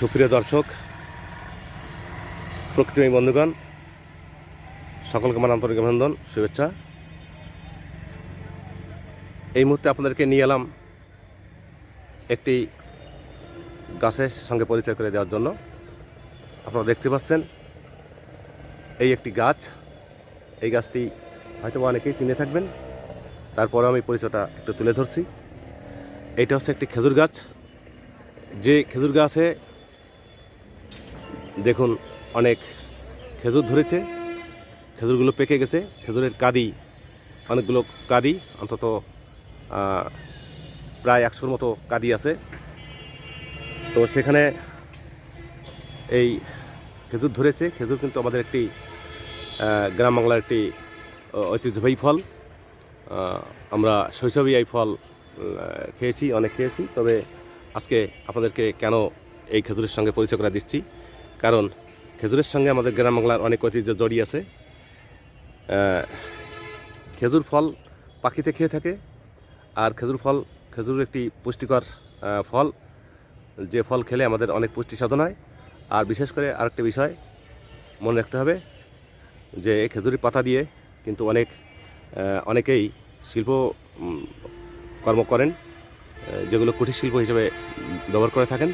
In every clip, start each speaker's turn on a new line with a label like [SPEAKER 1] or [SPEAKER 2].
[SPEAKER 1] সুপ্রিয় দর্শক প্রকৃতিময় বন্ধুগণ, সকলকে আমার আন্তরিক অভিনন্দন, শুভেচ্ছা। এই মুহূর্তে আপনাদেরকে নিয়ে এলাম একটি গাছের সঙ্গে পরিচয় করে দেওয়ার জন্য। আপনারা দেখতে পাচ্ছেন, এই একটি গাছ, এই গাছটি হয়তো অনেকেই চিনে থাকবেন। তারপরে আমি পরিচয়টা একটু তুলে ধরছি। এইটা হচ্ছে একটি খেজুর গাছ। যে খেজুর গাছে দেখুন, অনেক খেজুর ধরেছে। খেজুরগুলো পেকে গেছে। খেজুরের কাদি, অনেকগুলো কাদি, অন্তত প্রায় একশোর মতো কাদি আছে। তো সেখানে এই খেজুর ধরেছে। খেজুর কিন্তু আমাদের একটি গ্রাম বাংলার একটি ঐতিহ্যবাহী ফল। আমরা শৈশবেই এই ফল খেয়েছি, অনেক খেয়েছি। তবে আজকে আপনাদেরকে কেন এই খেজুরের সঙ্গে পরিচয় করে দিচ্ছি? কারণ খেজুরের সঙ্গে আমাদের গ্রাম বাংলার অনেক ঐতিহ্য জড়িয়ে আছে। খেজুর ফল পাখিতে খেয়ে থাকে আর খেজুর ফল, খেজুর একটি পুষ্টিকর ফল। যে ফল খেলে আমাদের অনেক পুষ্টি সাধন হয়। আর বিশেষ করে আরেকটি বিষয় মনে রাখতে হবে যে খেজুরের পাতা দিয়ে কিন্তু অনেক অনেকেই শিল্প কর্ম করেন যেগুলো কুটির শিল্প হিসেবে ব্যবহার করে থাকেন,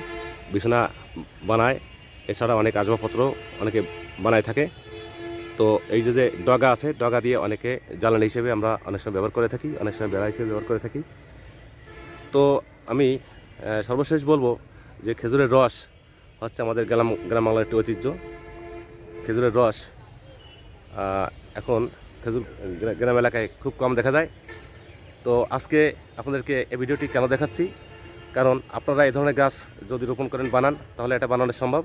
[SPEAKER 1] বিছানা বানায় এছাড়া অনেক আসবাবপত্র অনেকে বানায় থাকে। তো এই যে যে ডগা আছে, ডগা দিয়ে অনেকে জ্বালানি হিসেবে আমরা অনেক সময় ব্যবহার করে থাকি, অনেক সময় বেড়া হিসেবে ব্যবহার করে থাকি। তো আমি সর্বশেষ বলব যে খেজুরের রস হচ্ছে আমাদের গ্রাম গ্রাম বাংলার একটি ঐতিহ্য। খেজুরের রস এখন খেজুর, গ্রা- গ্রাম এলাকায় খুব কম দেখা যায়। তো আজকে আপনাদেরকে এই ভিডিওটি কেন দেখাচ্ছি? কারণ আপনারা এই ধরনের গাছ যদি রোপণ করেন, বানান, তাহলে এটা বানানো সম্ভব।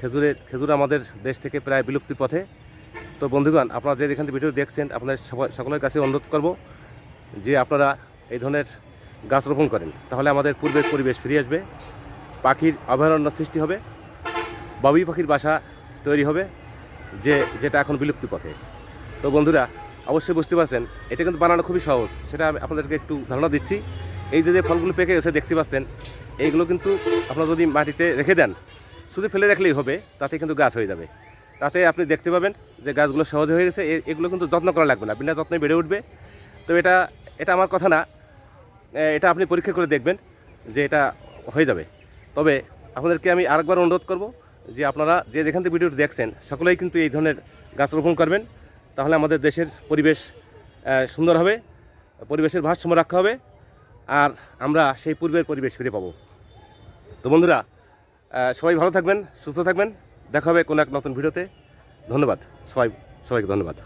[SPEAKER 1] খেজুরের খেজুর আমাদের দেশ থেকে প্রায় বিলুপ্তির পথে। তো বন্ধুগণ, আপনারা যে যেখান থেকে ভিডিও দেখছেন, আপনাদের সকলের কাছে অনুরোধ করব যে আপনারা এই ধরনের গাছ রোপণ করেন। তাহলে আমাদের পূর্বের পরিবেশ ফিরে আসবে, পাখির অভয়ারণ্য সৃষ্টি হবে বাবুই পাখির বাসা তৈরি হবে, যে, যেটা এখন বিলুপ্তির পথে। তো বন্ধুরা, অবশ্যই বুঝতে পারছেন, এটা কিন্তু বানানো খুবই সহজ। সেটা আমি আপনাদেরকে একটু ধারণা দিচ্ছি। এই যে যে ফলগুলো পেকে গেছে, দেখতে পাচ্ছেন, এইগুলো কিন্তু আপনারা যদি মাটিতে রেখে দেন শুধু ফেলে রাখলেই হবে, তাতে কিন্তু গাছ হয়ে যাবে। তাতে আপনি দেখতে পাবেন যে গাছগুলো সহজে হয়ে গেছে এগুলো কিন্তু যত্ন করা লাগবে না, বিনা যত্নে বেড়ে উঠবে। তো এটা এটা আমার কথা না এটা আপনি পরীক্ষা করে দেখবেন যে এটা হয়ে যাবে। তবে আপনাদেরকে আমি আরেকবার অনুরোধ করব যে আপনারা যে যেখান থেকে ভিডিওটি দেখছেন, সকলেই কিন্তু এই ধরনের গাছ রোপণ করবেন। তাহলে আমাদের দেশের পরিবেশ সুন্দর হবে, পরিবেশের ভারসাম্য রক্ষা হবে, আর আমরা সেই পূর্বের পরিবেশ ফিরে পাবো। তো বন্ধুরা সবাই ভালো থাকবেন, সুস্থ থাকবেন। দেখা হবে কোনো এক নতুন ভিডিওতে। ধন্যবাদ। সবাই সবাইকে ধন্যবাদ।